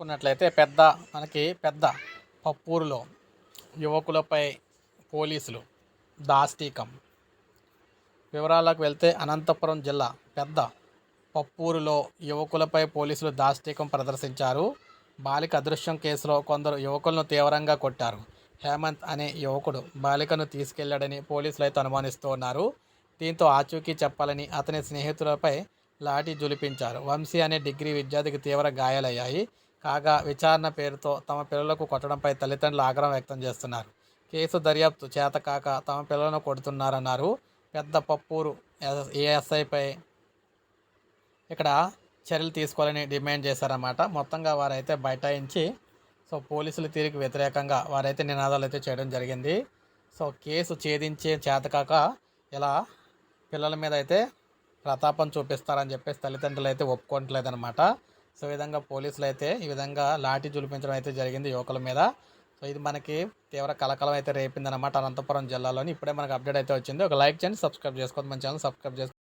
చూసుకున్నట్లయితే పెద్ద మనకి పెద్ద పప్పూరులో యువకులపై పోలీసులు దాష్టీకం. వివరాలకు వెళ్తే అనంతపురం జిల్లా పెద్ద పప్పూరులో యువకులపై పోలీసులు దాష్టీకం ప్రదర్శించారు. బాలిక అదృశ్యం కేసులో కొందరు యువకులను తీవ్రంగా కొట్టారు. హేమంత్ అనే యువకుడు బాలికను తీసుకెళ్ళాడని పోలీసులు అయితే అనుమానిస్తూ ఉన్నారు. దీంతో ఆచూకీ చెప్పాలని అతని స్నేహితులపై లాఠీ జులిపించారు. వంశీ అనే డిగ్రీ విద్యార్థికి తీవ్ర గాయాలయ్యాయి. కాగా విచారణ పేరుతో తమ పిల్లలకు కొట్టడంపై తల్లిదండ్రులు ఆగ్రహం వ్యక్తం చేస్తున్నారు. కేసు దర్యాప్తు చేతకాక తమ పిల్లలను కొడుతున్నారన్నారు. పెద్ద పప్పూరు ఏఎస్ఐపై ఇక్కడ చర్యలు తీసుకోవాలని డిమాండ్ చేశారన్నమాట. మొత్తంగా వారైతే బైఠాయించి సో పోలీసులు తీరికి వ్యతిరేకంగా వారైతే నినాదాలు అయితే చేయడం జరిగింది. సో కేసు ఛేదించే చేతకాక ఇలా పిల్లల మీద అయితే ప్రతాపం చూపిస్తారని చెప్పేసి తల్లిదండ్రులు అయితే ఒప్పుకోవట్లేదన్నమాట. సో ఈ విధంగా పోలీసులు అయితే ఈ విధంగా లాఠీ చూపించడం అయితే జరిగింది యువకుల మీద. సో ఇది మనకి తీవ్ర కలకలం అయితే రేపిందనమాట అనంతపురం జిల్లాలోని. ఇప్పుడే మనకు అప్డేట్ అయితే వచ్చింది. ఒక లైక్ చేయండి సబ్స్క్రైబ్ చేసుకోండి. మన ఛానల్ సబ్స్క్రైబ్ చేసుకోండి.